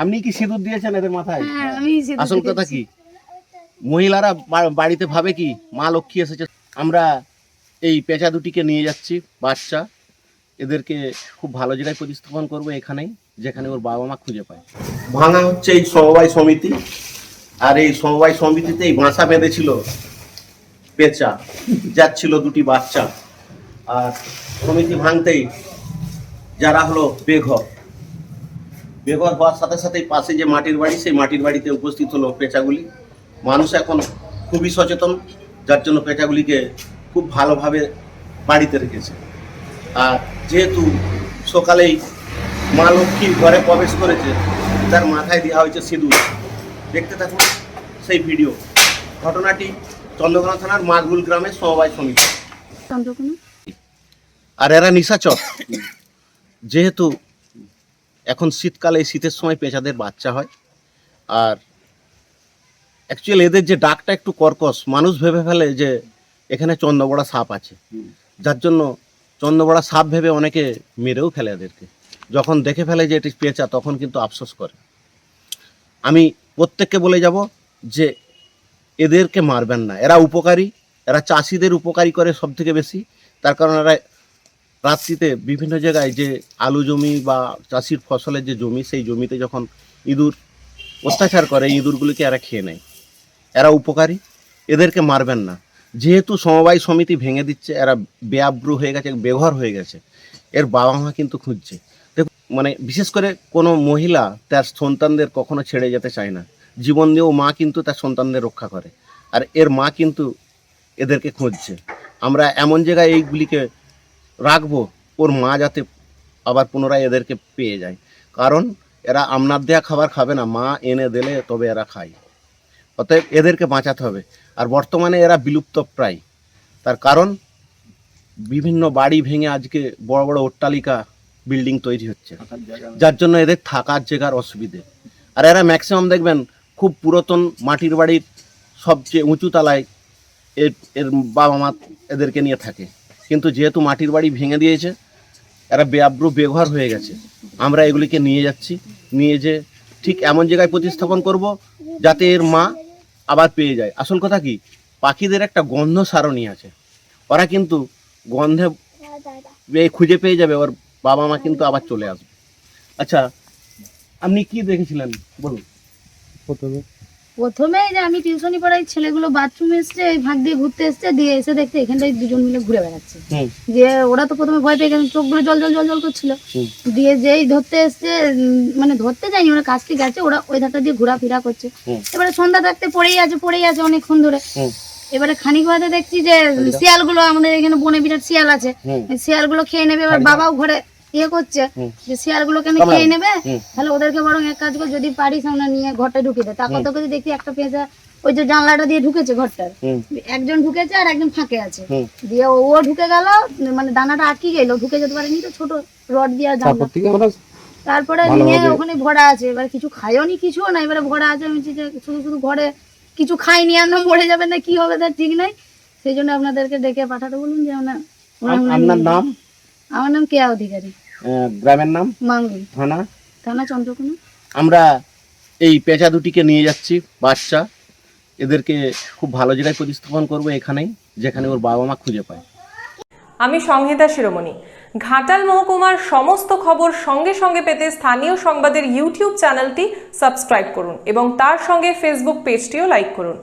আপনি কি সিঁদুর দিয়েছেন এদের মাথায়? হ্যাঁ আমি আসল কথা কি? মহিলারা বাড়িতে ভাবে কি? মা লক্ষ্মী এসেছে। আমরা এই পেঁচা দুটিকে নিয়ে যাচ্ছি বাচ্চা। এদেরকে খুব ভালো জায়গায় প্রতিস্থাপন করব এখানেই যেখানে ওর বাবা মা খুঁজে পায়। ভাঙা হচ্ছে এই সমবায় সমিতি আর এই সমবায় সমিতিতে এই বাসা বেঁধেছিল পেঁচা। যাচ্ছিল দুটি বাচ্চা। আর সমিতি ভাঙতেই যারা হলো বেঘর। বেঘর হওয়ার সাথে সাথে পাশে যে মাটির বাড়ি সেই মাটির বাড়িতে উপস্থিত হলো পেঁচাগুলি। মানুষ এখন খুবই সচেতন যার জন্য পেঁচাগুলিকে খুব ভালোভাবে বাড়িতে রেখেছে। আর যেহেতু সকালেই মা লক্ষ্মী ঘরে প্রবেশ করেছে তার মাথায় দেওয়া হয়েছে সিঁদুর। দেখতে থাকুন সেই ভিডিও। ঘটনাটি চন্দ্রকোনা থানার মারগুল গ্রামের সমবায় সমিতি। আর এরা নিশাচর। যেহেতু এখন শীতকালে এই শীতের সময় পেঁচাদের বাচ্চা হয়। আর অ্যাকচুয়ালি এদের যে ডাকটা একটু কর্কশ মানুষ ভেবে ফেলে যে এখানে চন্দ্রবড়া সাপ আছে। যার জন্য চন্দ্রবড়া সাপ ভেবে অনেকে মেরেও ফেলে এদেরকে। যখন দেখে ফেলে যে এটি পেঁচা তখন কিন্তু আফসোস করে। আমি প্রত্যেককে বলে যাব যে এদেরকে মারবেন না। এরা উপকারী এরা চাষিদের উপকারী করে সব থেকে বেশি। তার কারণ এরা রাত্রিতে বিভিন্ন জায়গায় যে আলু জমি বা চাষির ফসলের যে জমি, সেই জমিতে যখন ইঁদুর অত্যাচার করে ইঁদুরগুলিকে এরা খেয়ে নেয়। এরা উপকারী, এদেরকে মারবেন না। যেহেতু সমবায় সমিতি ভেঙে দিচ্ছে, এরা বেআব্রু হয়ে গেছে, বেঘর হয়ে গেছে। এর বাবা মা কিন্তু খুঁজছে। দেখুন মানে বিশেষ করে কোনো মহিলা তার সন্তানদের কখনো ছেড়ে যেতে চায় না। জীবন দিয়েও মা কিন্তু তার সন্তানদের রক্ষা করে। আর এর মা কিন্তু এদেরকে খুঁজছে। আমরা এমন জায়গায় এইগুলিকে রাখব, ওর মা যাতে আবার পুনরায় এদেরকে পেয়ে যায়। কারণ এরা আপনার দেয়া খাবার খাবে না, মা এনে দিলে তবে এরা খায়। অতএব এদেরকে বাঁচাতে হবে। আর বর্তমানে এরা বিলুপ্ত প্রায়। তার কারণ, বিভিন্ন বাড়ি ভেঙে আজকে বড় বড় অট্টালিকা বিল্ডিং তৈরি হচ্ছে। যার জন্য এদের থাকার জায়গার অসুবিধে। আর এরা ম্যাক্সিমাম দেখবেন, খুব পুরাতন মাটির বাড়ির সবচেয়ে উঁচু তলায় এর এর বাবা মা এদেরকে নিয়ে থাকে। কিন্তু যেহেতু মাটির বাড়ি ভেঙে দিয়েছে, এরা বেআব্রু বেঘর হয়ে গেছে। আমরা এগুলিকে নিয়ে যাচ্ছি, নিয়ে যে ঠিক এমন জায়গায় প্রতিস্থাপন করব যাতে এর মা আবার পেয়ে যায়। আসল কথা কি? পাখিদের একটা গন্ধ সারণী আছে। ওরা কিন্তু গন্ধে খুঁজে পেয়ে যাবে, ওর বাবা মা কিন্তু আবার চলে আসবে। আচ্ছা আপনি কি দেখেছিলেন? বলুন। প্রথমে প্রথমে যে আমি টিউশনি পড়াই ছেলেগুলো বাথরুমে এসছে ভাগ দিয়ে ঘুরতে এসছে দিয়ে এসে দেখতে এখানটায় দুজন মিলে ঘুরে বেড়াচ্ছে। যে ওরা তো প্রথমে ভয় পেয়ে গেছে চোখগুলো জল জল জল জল করছিল। দিয়ে যেই ধরতে এসছে মানে ধরতে যায়নি ওরা কাছ থেকে গেছে ওরা ওই ধারটা দিয়ে ঘোরাফেরা করছে। এবারে সন্ধ্যা থাকতে পড়েই আছে পড়েই আছে অনেকক্ষণ ধরে। এবারে খানিক বাদে দেখছি যে শিয়ালগুলো আমাদের এখানে বনে বিরাট শিয়াল আছে। শিয়ালগুলো খেয়ে নেবে এবার বাবাও ঘরে ইয়ে করছে। যে শিয়ালগুলো কেন কামড়াবে। খেয়ে নেবে। তাহলে ওদেরকে বরং এক কাজ করে যদি পারিস আমরা নিয়ে ঘরটা ঢুকে দে। তারপর তোকে দেখি একটা পেঁচা ওই যে জানলাটা দিয়ে ঢুকেছে ঘরটার একজন ঢুকেছে আর একজন ফাঁকে আছে। দিয়ে ও ঢুকে গেল মানে দানাটা আটকে গেল ঢুকে যেতে পারেনি তো ছোট রড দিয়ে জানলা। তারপরে নিয়ে ওখানে ভরা আছে এবার কিছু খায়ও নি কিছুও না এবারে ভরা আছে আমি যে শুধু শুধু ঘরে কিছু খাইনি আর না মরে যাবে না কি হবে তার ঠিক নাই। সেই জন্য আপনাদেরকে ডেকে পাঠাতে বলুন যে আমরা আপনার নাম? আমার নাম কেয়া অধিকারী। গ্রামের নাম? মাঙ্গুল থানা? থানা চন্দ্রকোনা। আমরা এই পেঁচা দুটিকে নিয়ে যাচ্ছি বাচ্চা। এদেরকে খুব ভালো জায়গায় প্রতিস্থাপন করব এখানেই যেখানে ওর বাবা মা খুঁজে পায়। আমি সংহিতা শিরোমণি। ঘাটাল মহকুমার সমস্ত খবর সঙ্গে সঙ্গে পেতে স্থানীয় সংবাদের ইউটিউব চ্যানেলটি সাবস্ক্রাইব করুন এবং তার সঙ্গে ফেসবুক পেজটিও লাইক করুন।